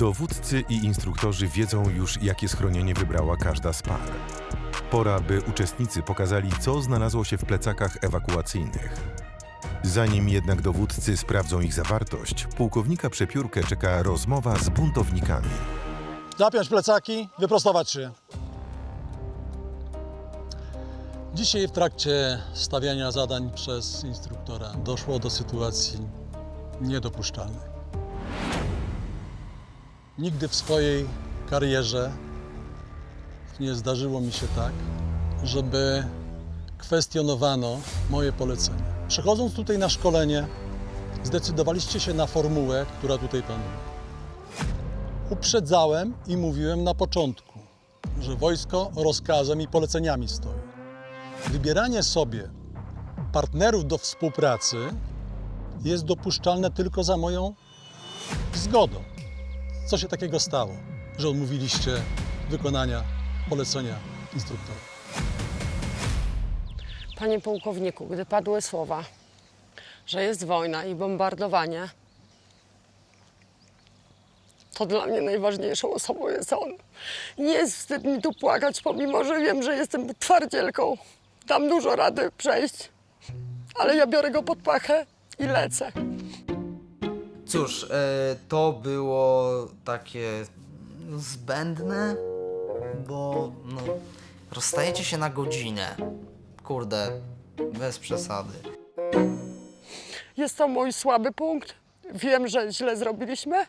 Dowódcy i instruktorzy wiedzą już, jakie schronienie wybrała każda z par. Pora, by uczestnicy pokazali, co znalazło się w plecakach ewakuacyjnych. Zanim jednak dowódcy sprawdzą ich zawartość, pułkownika Przepiórkę czeka rozmowa z buntownikami. Zapiąć plecaki, wyprostować się. Dzisiaj w trakcie stawiania zadań przez instruktora doszło do sytuacji niedopuszczalnej. Nigdy w swojej karierze nie zdarzyło mi się tak, żeby kwestionowano moje polecenia. Przechodząc tutaj na szkolenie, zdecydowaliście się na formułę, która tutaj panuje. Uprzedzałem i mówiłem na początku, że wojsko rozkazem i poleceniami stoi. Wybieranie sobie partnerów do współpracy jest dopuszczalne tylko za moją zgodą. Co się takiego stało, że odmówiliście wykonania polecenia instruktora? Panie pułkowniku, gdy padły słowa, że jest wojna i bombardowanie, to dla mnie najważniejszą osobą jest on. Nie jest wstyd mi tu płakać, pomimo że wiem, że jestem twardzielką. Dam dużo rady przejść, ale ja biorę go pod pachę i lecę. Cóż, e, to było takie zbędne, bo no, rozstajecie się na godzinę. Kurde, bez przesady. Jest to mój słaby punkt. Wiem, że źle zrobiliśmy,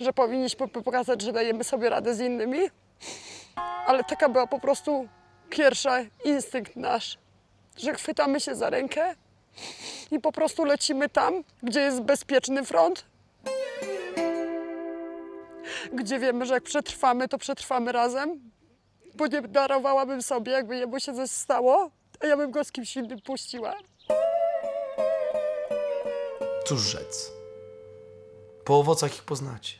że powinniśmy pokazać, że dajemy sobie radę z innymi, ale taka była po prostu pierwsza instynkt nasz, że chwytamy się za rękę i po prostu lecimy tam, gdzie jest bezpieczny front, gdzie wiemy, że jak przetrwamy, to przetrwamy razem, bo nie darowałabym sobie, jakby jemu się coś stało, a ja bym go z kimś innym puściła. Cóż rzec? Po owocach ich poznacie.